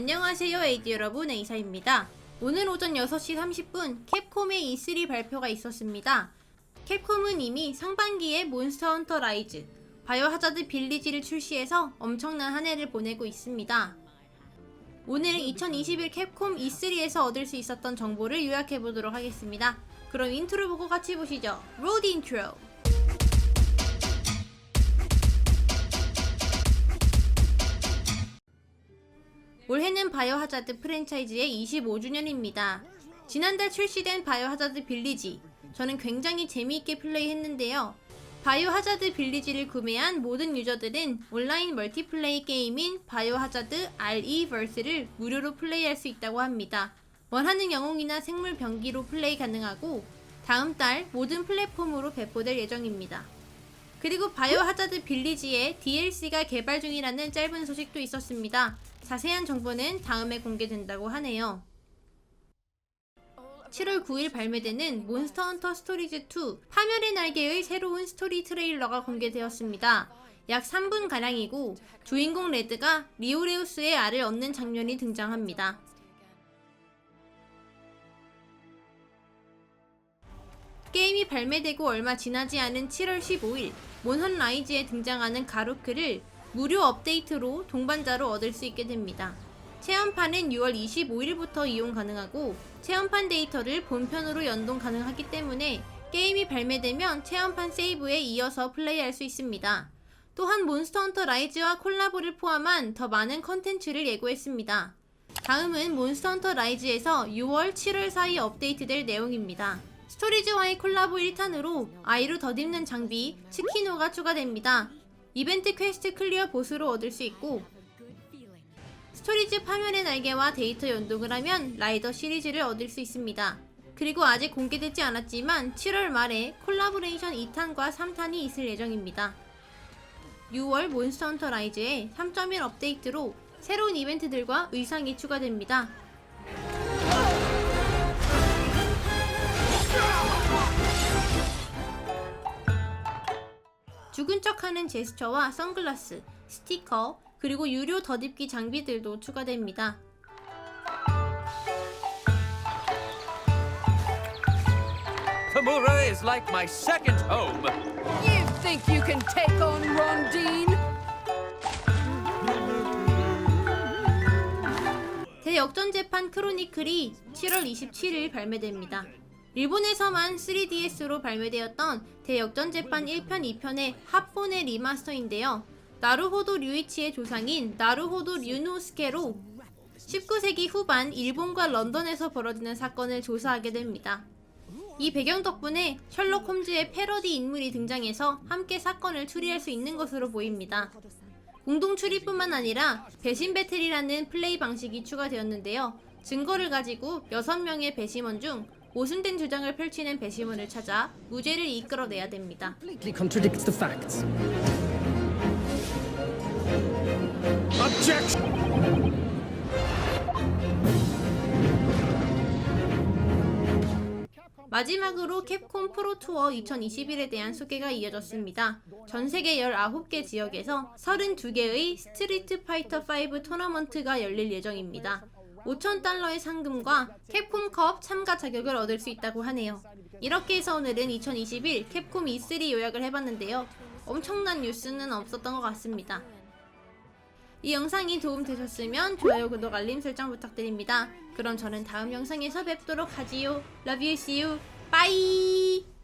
안녕하세요 에이디 여러분 에이사입니다. 오늘 오전 6시 30분 캡콤의 E3 발표가 있었습니다. 캡콤은 이미 상반기에 몬스터 헌터 라이즈, 바이오 하자드 빌리지를 출시해서 엄청난 한 해를 보내고 있습니다. 오늘 2021 캡콤 E3에서 얻을 수 있었던 정보를 요약해 보도록 하겠습니다. 그럼 인트로 보고 같이 보시죠. 로드 인트로. 올해는 바이오 하자드 프랜차이즈의 25주년입니다. 지난달 출시된 바이오 하자드 빌리지. 저는 굉장히 재미있게 플레이했는데요. 바이오 하자드 빌리지를 구매한 모든 유저들은 온라인 멀티플레이 게임인 바이오 하자드 RE 버스를 무료로 플레이할 수 있다고 합니다. 원하는 영웅이나 생물 병기로 플레이 가능하고 다음 달 모든 플랫폼으로 배포될 예정입니다. 그리고 바이오 하자드 빌리지에 DLC가 개발 중이라는 짧은 소식도 있었습니다. 자세한 정보는 다음에 공개된다고 하네요. 7월 9일 발매되는 몬스터 헌터 스토리즈 2 파멸의 날개의 새로운 스토리 트레일러가 공개되었습니다. 약 3분 가량이고 주인공 레드가 리오레우스의 알을 얻는 장면이 등장합니다. 게임이 발매되고 얼마 지나지 않은 7월 15일 몬헌 라이즈에 등장하는 가루크를 무료 업데이트로 동반자로 얻을 수 있게 됩니다. 체험판은 6월 25일부터 이용 가능하고 체험판 데이터를 본편으로 연동 가능하기 때문에 게임이 발매되면 체험판 세이브에 이어서 플레이할 수 있습니다. 또한 몬스터 헌터 라이즈와 콜라보를 포함한 더 많은 컨텐츠를 예고했습니다. 다음은 몬스터 헌터 라이즈에서 6월, 7월 사이 업데이트될 내용입니다. 스토리즈와의 콜라보 1탄으로 아이로 덧입는 장비 치키노가 추가됩니다. 이벤트 퀘스트 클리어 보스로 얻을 수 있고 스토리즈 파멸의 날개와 데이터 연동을 하면 라이더 시리즈를 얻을 수 있습니다. 그리고 아직 공개되지 않았지만 7월 말에 콜라보레이션 2탄과 3탄이 있을 예정입니다. 6월 몬스터 헌터 라이즈의 3.1 업데이트로 새로운 이벤트들과 의상이 추가됩니다. 죽은 척하는 제스처와 선글라스, 스티커, 그리고 유료 덧입기 장비들도 추가됩니다. Tamura is like my second home. You think you can take on Rondine? 대역전 재판 크로니클이 7월 27일 발매됩니다. 일본에서만 3DS로 발매되었던 대역전 재판 1편, 2편의 합본의 리마스터인데요. 나루호도 류이치의 조상인 나루호도 류노스케로 19세기 후반 일본과 런던에서 벌어지는 사건을 조사하게 됩니다. 이 배경 덕분에 셜록 홈즈의 패러디 인물이 등장해서 함께 사건을 추리할 수 있는 것으로 보입니다. 공동 추리뿐만 아니라 배신 배틀이라는 플레이 방식이 추가되었는데요. 증거를 가지고 6명의 배심원 중 모순된 주장을 펼치는 배심원을 찾아 무죄를 이끌어내야 됩니다. 마지막으로 캡콤 프로 투어 2021에 대한 소개가 이어졌습니다. 전 세계 19개 지역에서 32개의 스트리트 파이터 5 토너먼트가 열릴 예정입니다. 5천 달러의 상금과 캡콤컵 참가 자격을 얻을 수 있다고 하네요. 이렇게 해서 오늘은 2021 캡콤 E3 요약을 해봤는데요. 엄청난 뉴스는 없었던 것 같습니다. 이 영상이 도움되셨으면 좋아요, 구독, 알림 설정 부탁드립니다. 그럼 저는 다음 영상에서 뵙도록 하지요. Love you, see you, bye!